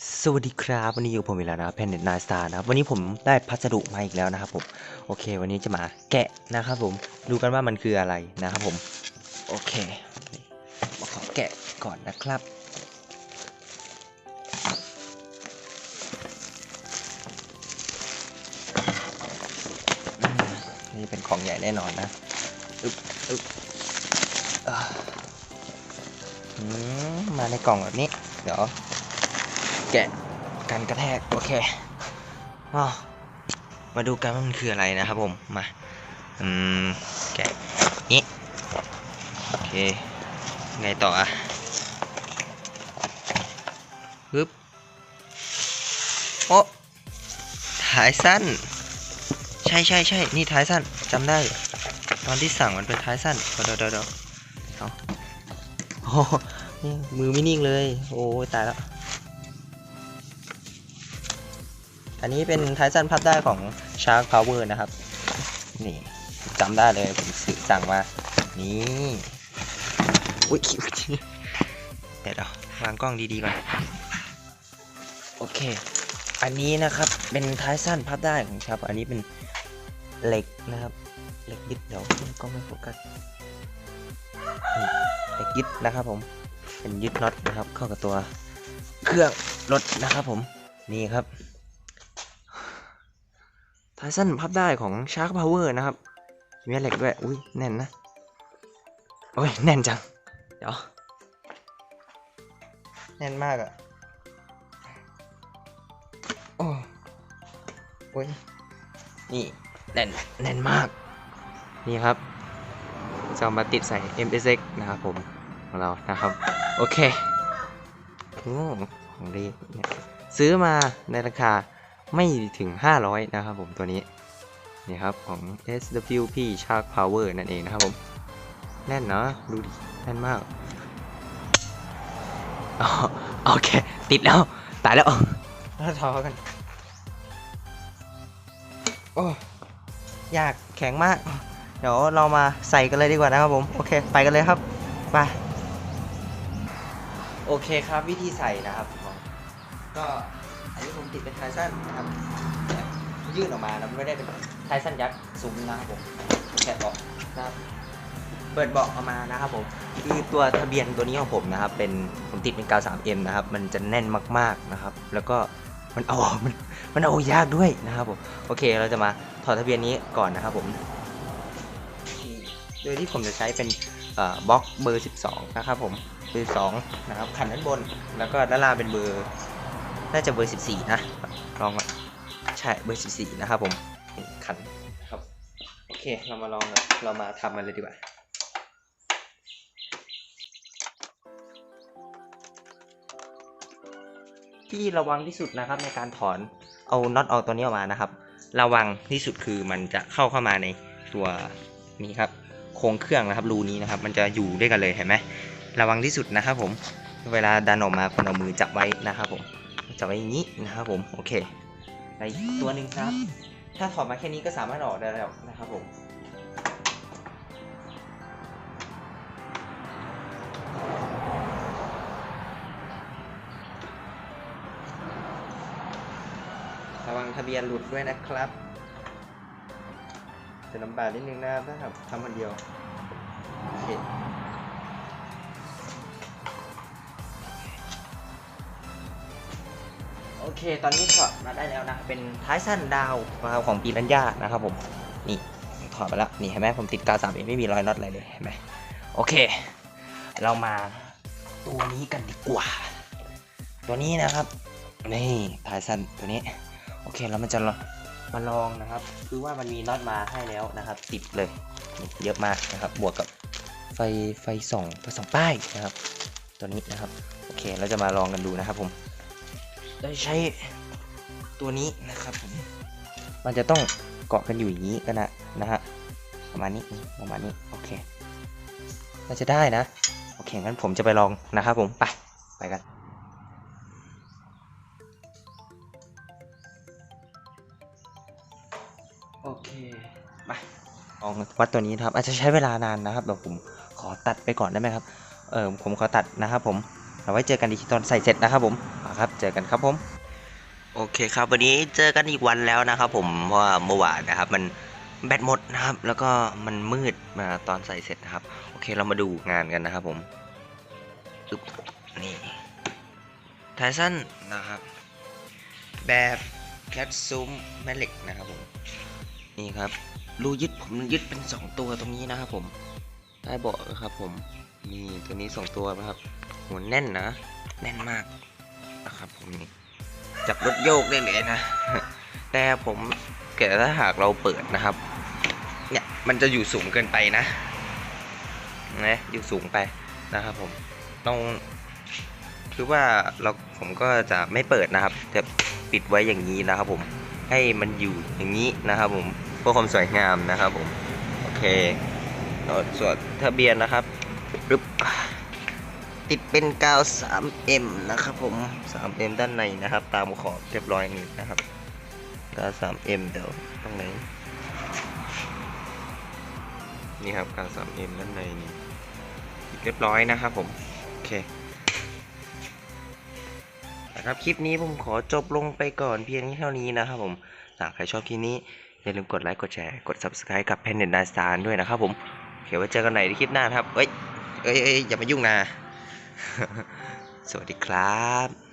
สวัสดีครับวันนี้อยู่ผมอีกแล้วนะครับเพนเน็ตนายสตาร์นะครับวันนี้ผมได้พัสดุมาอีกแล้วนะครับผมโอเค วันนี้จะมาแกะนะครับผมดูกันว่ามันคืออะไรนะครับผมโอเคมาขอแกะก่อนนะครับ นี่เป็นของใหญ่แน่นอนนะอึ๊บอึ๊บอ่าอืมมาในกล่องแบบนี้ เดี๋ยว แกะกันกระแทกโอเคอมาดูกันว่ามันคืออะไรนะครับผมมาอืมแกะนี้โอเคไงต่ออะปึ๊บโอ้ท้ายสั้น ใช่ใช่ใช่นี่ท้ายสั้นจำได้ ตอนที่สั่งมันเป็นท้ายสั้นเดี๋ยวเดี๋ยวเดี๋ยวเอโอ้โหมือไม่นิ่งเลย โอ้ตายแล้ว อันนี้เป็นท้ายสั้นพับได้ของ Shark Power นะครับ นี่จำได้เลยผมสื่อสั่งมา นี่ อุ้ยเดี๋ยวเราวางกล้องดีๆก่อนโอเค อันนี้นะครับเป็นท้ายสั้นพับได้ของชาร์อันนี้เป็นเหล็กนะครับ เหล็กยึดเดี๋ยวกล้องไม่โฟกัสเหล็กยึดนะครับผม เป็นยึดน็อตนะครับ เข้ากับตัวเครื่องรถนะครับผม นี่ครับ ทายสั้นพับได้ของ Shark Power นะครับมีเหล็กด้วย อุ้ยแน่นนะ โอ้ย แน่นจัง เดี๋ยว แน่นมากอะ่ะ โอ้โอ้ย นี่ แน่น แน่นมาก นี่ครับจะมาติดใส่ MSX นะครับผม ของเรานะครับ โอเคโอ้ของดี ซื้อมาในราคา ไม่ถึง 500 นะครับผมตัวนี้นี่ครับของ SWP Shark Power นั่นเองนะครับผมแน่นเนาะดูดิแน่นมากโอเค ติดแล้ว ตายแล้วแล้วทอกัน โอ้ยากแข็งมาก เดี๋ยวเรามาใส่กันเลยดีกว่านะครับผม โอเค ไปกันเลยครับ ไป โอเคครับวิธีใส่นะครับ ก็ อันนี้ผมติดเป็นไทสั้นนะครับยื่นออกมานะไม่ได้เป็นไทสั้นยักษ์ซุ้มนะครับผมแกะเบาะนะครับเปิดเบาะออกมานะครับผมคือตัวทะเบียนตัวนี้ของผมนะครับเป็นผมติดเป็นกาว 3M นะครับมันจะแน่นมากๆนะครับ แล้วก็มันเอามันมันเอายากด้วยนะครับผมโอเคเราจะมาถอดทะเบียนนี้ก่อนนะครับผมโดยที่ผมจะใช้เป็นบล็อกเบอร์ 12 นะครับผมเบอร์2นะครับขันด้านบน แล้วก็ด้านล่างเป็นเบอร์ น่าจะเบอร์ 14 นะ ลองก่อนใช่เบอร์ 14 นะครับผมขันครับโอเคเรามาลองกันเรามาทำมันเลยดีกว่าที่ระวังที่สุดนะครับในการถอนเอาน็อตออกตัวนี้ออกมานะครับ ระวังที่สุดคือมันจะเข้าเข้ามาในตัวนี้ครับโครงเครื่องนะครับรูนี้นะครับ มันจะอยู่ด้วยกันเลยเห็นไหมระวังที่สุดนะครับผมเวลาดันออกมาคนเอามือจับไว้นะครับผม จับไว้อย่างนี้นะครับผมโอเคในตัวหนึ่งครับ ถ้าถอดมาแค่นี้ก็สามารถออกได้แล้วนะครับผมระวังทะเบียนหลุดด้วยนะครับ จะลำบากนิดนึงนะครับถ้าทำคนเดียวโอเค อเค ตอนนี้ถอดมาได้แล้วนะ เป็นท้ายสั้นดาวนะครับของปีรัญญานะครับผม นี่ถอดมาแล้ว นี่เห็นไหมผมติดกาวสามเองไม่มีรอยน็อตอะไรเลยเห็นไหมโอเค เรามาตัวนี้กันดีกว่า ตัวนี้นะครับ นี่ท้ายสั้นตัวนี้ โอเคแล้วมันจะมาลองนะครับ คือว่ามันมีน็อตมาให้แล้วนะครับ ติดเลย เยอะมากนะครับ บวกกับไฟไฟส่องไฟส่องป้ายนะครับ ตัวนี้นะครับ โอเค เราจะมาลองกันดูนะครับผม โดยใช้ตัวนี้นะครับผมมันจะต้องเกาะกันอยู่อย่างนี้กันนะนะฮะประมาณนี้ประมาณนี้โอเคน่าจะได้นะโอเคงั้นผมจะไปลองนะครับผมไปไปกันโอเคมาลองวัดตัวนี้นะครับอาจจะใช้เวลานานนะครับเดี๋ยวผมขอตัดไปก่อนได้ไหมครับเออผมขอตัดนะครับผม เราไว้เจอกันอีกทีตอนใส่เสร็จนะครับผมครับเจอกันครับผมโอเคครับวันนี้เจอกันอีกวันแล้วนะครับผมเพราะว่าเมื่อวานนะครับ มันแบตหมดนะครับ แล้วก็มันมืดมาตอนใส่เสร็จนะครับ โอเคเรามาดูงานกันนะครับผมอึบนี่ไทสันนะครับ แบบแคทซูมแมเหล็กนะครับผมนี่ครับรูยึดผมยึดเป็น 2 ตัวตรงนี้นะครับผมใต้เบาะครับผม นี่ตัวนี้2ตัวนะครับหัวแน่นนะ แน่นมากนะครับผมนี่จับรถโยกได้เลยนะ แต่ผมเกิดถ้าหากเราเปิดนะครับ เนี่ยมันจะอยู่สูงเกินไปนะนะอยู่สูงไปนะครับผมต้องคือว่าเราผมก็จะไม่เปิดนะครับ จะปิดไว้อย่างนี้นะครับผมให้มันอยู่อย่างนี้นะครับผมเพื่อความสวยงามนะครับผมโอเคส่วนทะเบียนนะครับ ปึ๊บติดเป็นกาว 3M นะครับผม 3M ด้านในนะครับ ตามขอบเรียบร้อยนี่นะครับ กาว 3M เดี๋ยวตรงไหน นี่ครับการ 3M ด้านในนี่เรียบร้อยนะครับผม โอเคนะครับ คลิปนี้ผมขอจบลงไปก่อนเพียงเท่านี้นะครับผมหากใครชอบคลิปนี้ อย่าลืมกดไลค์ กดแชร์ กด Subscribe กับ p a n d a n d a s t a r ด้วยนะครับผมโอเคไว้เจอกันใหม่ในคลิปหน้าครับเอ้ยเอ้ย เอ้ยอย่ามายุ่งนะ สวัสดีครับ